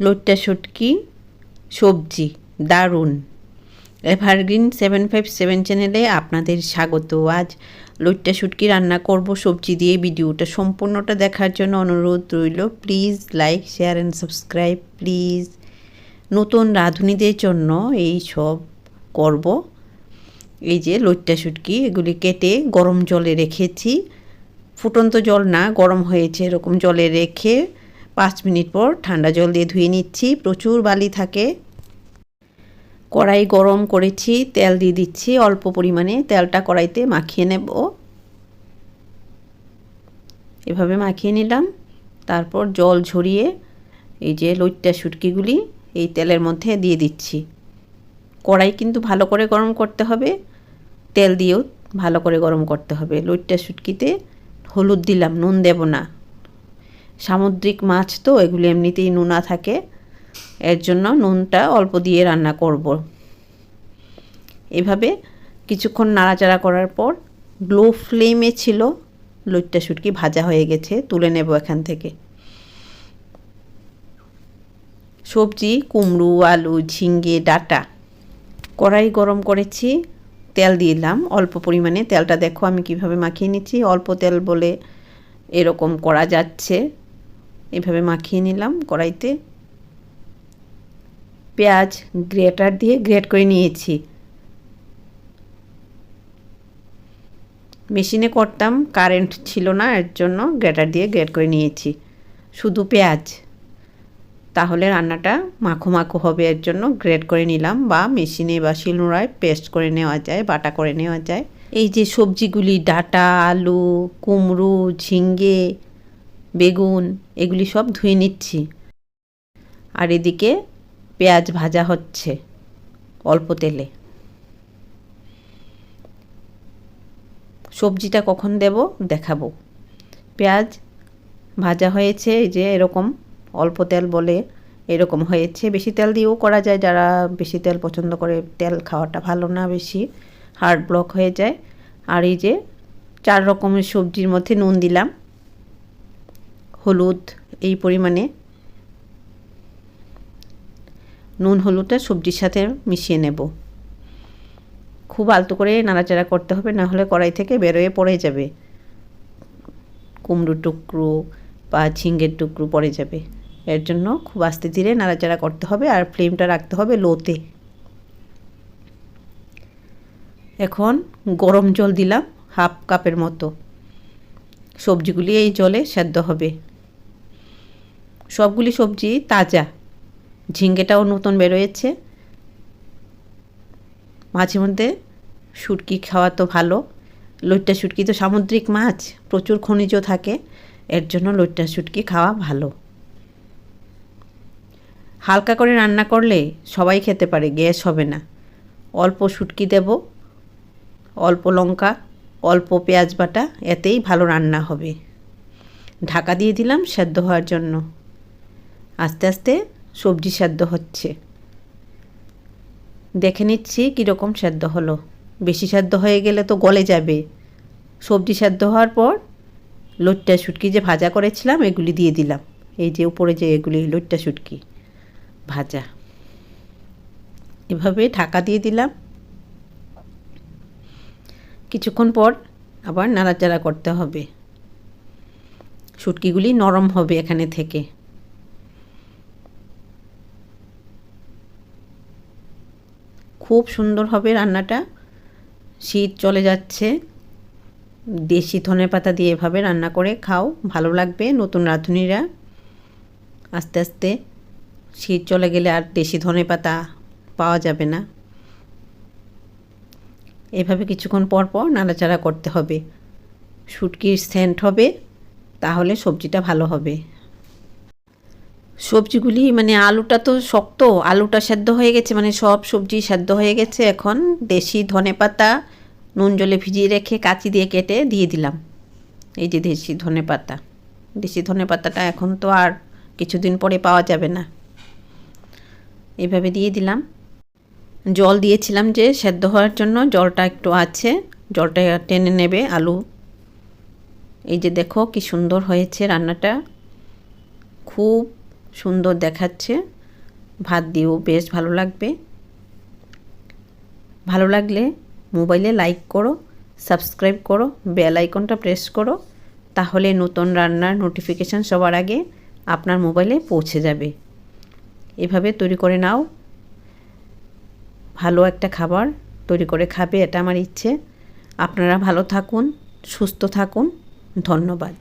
লোট্টা শুটকি, সবজি, দারুণ। এভারগ্রিন সেভেন ফাইভ সেভেন চ্যানেলে আপনাদের স্বাগত। আজ লোট্টা শুটকি রান্না করব। সবজি দিয়ে ভিডিওটা সম্পূর্ণটা দেখার জন্য অনুরোধ রইল। Please like, share and subscribe. Please নতুন রাঁধুনিদের জন্য এই সব করব। এই যে লইট্টা শুটকি, এগুলি কেটে গরম জলে রেখেছি। ফুটন্ত জল না, গরম হয়েছে এরকম জলে রেখে পাঁচ মিনিট পর ঠান্ডা জল দিয়ে ধুয়ে নিচ্ছি। প্রচুর বালি থাকে। কড়াই গরম করেছি, তেল দিয়ে দিচ্ছি। অল্প পরিমাণে তেলটা কড়াইতে মাখিয়ে নেব। এভাবে মাখিয়ে নিলাম। তারপর জল ঝরিয়ে এই যে লইট্টা শুটকিগুলি এই তেলের মধ্যে দিয়ে দিচ্ছি। কড়াই কিন্তু ভালো করে গরম করতে হবে। তেল দিয়েও ভালো করে গরম করতে হবে। লইট্টা শুটকিতে হলুদ দিলাম, নুন দেব না। সামুদ্রিক মাছ তো, এগুলি এমনিতেই নুনা থাকে। এর জন্য নুনটা অল্প দিয়ে রান্না করব। এভাবে কিছুক্ষণ নাড়াচাড়া করার পর লো ফ্লেমে ছিল লইট্টা শুটকি ভাজা হয়ে গেছে, তুলে নেব এখান থেকে। সবজি, কুমড়ো, আলু ঝিঙ্গে ডাটা। কড়াই গরম করেছি, তেল দিলাম। অল্প পরিমাণে তেলটা দেখো, আমি কীভাবে মাখিয়ে নিচ্ছি। অল্প তেল বলে এরকম করা যাচ্ছে। এভাবে মাখিয়ে নিলাম কড়াইতে। পেঁয়াজ গ্রেটার দিয়ে গ্রেট করে নিয়েছি। মেশিনে করতাম, কারেন্ট ছিল না, এর জন্য গ্রেটার দিয়ে গ্রেট করে নিয়েছি। শুধু পেঁয়াজ। তাহলে রান্নাটা মাখো মাখো হবে, এর জন্য গ্রেট করে নিলাম বা মেশিনে বা শিলনোড়ায় পেস্ট করে নেওয়া যায়, বাটা করে নেওয়া যায়। এই যে সবজিগুলি, ডাটা, আলু, কুমড়ো, ঝিঙ্গে বেগুন, এগুলি সব ধুয়ে নিচ্ছি। আর এদিকে পেঁয়াজ ভাজা হচ্ছে অল্প তেলে। সবজিটা কখন দেব দেখাবো। পেঁয়াজ ভাজা হয়েছে যে এরকম অল্প তেল বলে এরকম হয়েছে। বেশি তেল দিয়েও করা যায়, যারা বেশি তেল পছন্দ করে তেল খাওয়াটা ভালো না, বেশি হার্ড ব্লক হয়ে যায়। আর এই যে চার রকমের সবজির মধ্যে নুন দিলাম। হলুদ এই পরিমাণে। নুন হলুদটা সবজির সাথে মিশিয়ে নেব। খুব আলতো করে নাড়াচাড়া করতে হবে, না হলে কড়াই থেকে বেরোয়ে পড়ে যাবে। কুমড়ো টুকরো বা ঝিঙ্গের টুকরো পড়ে যাবে। এর জন্য খুব আস্তে ধীরে নাড়াচাড়া করতে হবে আর ফ্লেমটা রাখতে হবে লোতে। এখন গরম জল দিলাম হাফ কাপের মতো। সবজিগুলি এই জলে সেদ্ধ হবে। সবগুলি সবজি তাজা। ঝিঙ্গেটাও নতুন বেরোয়েছে। মাঝে মধ্যে শুটকি খাওয়া তো ভালো। লইট্টা শুটকি তো সামুদ্রিক মাছ, প্রচুর খনিজ থাকে। এর জন্য লইট্টা শুটকি খাওয়া ভালো। হালকা করে রান্না করলে সবাই খেতে পারে, গ্যাস হবে না। অল্প শুটকি দেব, অল্প লঙ্কা, অল্প পেঁয়াজ বাটা, এতেই ভালো রান্না হবে। ঢাকা দিয়ে দিলাম সেদ্ধ হওয়ার জন্য। আস্তে আস্তে সবজি সেদ্ধ হচ্ছে। দেখে নিচ্ছি কীরকম সেদ্ধ হলো। বেশি সেদ্ধ হয়ে গেলে তো গলে যাবে। সবজি সেদ্ধ হওয়ার পর লইট্টা শুটকি যে ভাজা করেছিলাম, এগুলি দিয়ে দিলাম। এই যে উপরে যে এগুলি লইট্টা শুটকি ভাজা। এভাবে ঢাকা দিয়ে দিলাম। কিছুক্ষণ পর আবার নাড়াচাড়া করতে হবে। শুটকিগুলি নরম হবে এখানে থেকে। খুব সুন্দর হবে রান্নাটা। শীত চলে যাচ্ছে। দেশি ধনে পাতা দিয়ে এভাবে রান্না করে খাও, ভালো লাগবে নতুন রাঁধুনিরা। আস্তে আস্তে শীত চলে গেলে আর দেশি ধনে পাতা পাওয়া যাবে না। এভাবে কিছুক্ষণ পর পর নাড়াচাড়া করতে হবে। শুটকির সেন্ট হবে, তাহলে সবজিটা ভালো হবে। সবজিগুলি মানে আলুটা তো শক্ত, আলুটা সেদ্ধ হয়ে গেছে মানে সব সবজি সেদ্ধ হয়ে গেছে এখন। দেশি ধনে পাতা, নুন জলে ভিজিয়ে রেখে কাঁচি দিয়ে কেটে দিয়ে দিলাম। এই যে দেশি ধনে পাতা। দেশি ধনে পাতাটা এখন তো আর কিছুদিন পরে পাওয়া যাবে না। এভাবে দিয়ে দিলাম। জল দিয়েছিলাম যে সেদ্ধ হওয়ার জন্য, জলটা একটু আছে। জলটা টেনে নেবে আলু। এই যে দেখো কি সুন্দর হয়েছে রান্নাটা। খুব সুন্দর দেখাচ্ছে। ভাত দিয়েও বেশ ভালো লাগবে। ভালো লাগলে মোবাইলে লাইক করো, সাবস্ক্রাইব করো, বেল আইকনটা প্রেস করো, তাহলে নতুন রান্নার নোটিফিকেশান সবার আগে আপনার মোবাইলে পৌঁছে যাবে। এভাবে তৈরি করে নাও। ভালো একটা খাবার তৈরি করে খাবে, এটা আমার ইচ্ছে। আপনারা ভালো থাকুন, সুস্থ থাকুন। ধন্যবাদ।